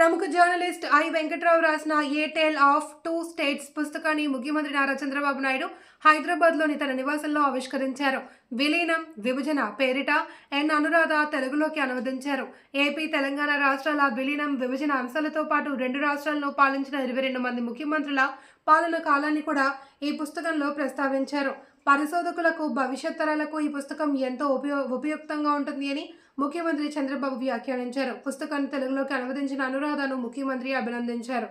ప్రముఖ journalist I Venkatrao రాసిన a tale of two states పుస్తకాన్ని ముఖ్యమంత్రి నారా చంద్రబాబు నాయుడు హైదరాబాద్లోని తన నివాసంలో ఆవిష్కరించారు. విలీనం విభజన పేరిట ఎన్. అనురాధ తెలుగులోకి అనువదించారు. ఏపీ తెలంగాణ రాష్ట్రాల విలీనం విభజన అంశాలతో పాటు రెండు రాష్ట్రాలను పాలించిన ఇరవై రెండు మంది ముఖ్యమంత్రుల పాలన కాలాన్ని కూడా ఈ పుస్తకంలో ప్రస్తావించారు. పరిశోధకులకు భవిష్యత్ తరాలకు ఈ పుస్తకం ఎంతో ఉపయో ఉపయుక్తంగా ఉంటుంది అని ముఖ్యమంత్రి చంద్రబాబు వ్యాఖ్యానించారు. పుస్తకాన్ని తెలుగులోకి అనువదించిన అనురాధను ముఖ్యమంత్రి అభినందించారు.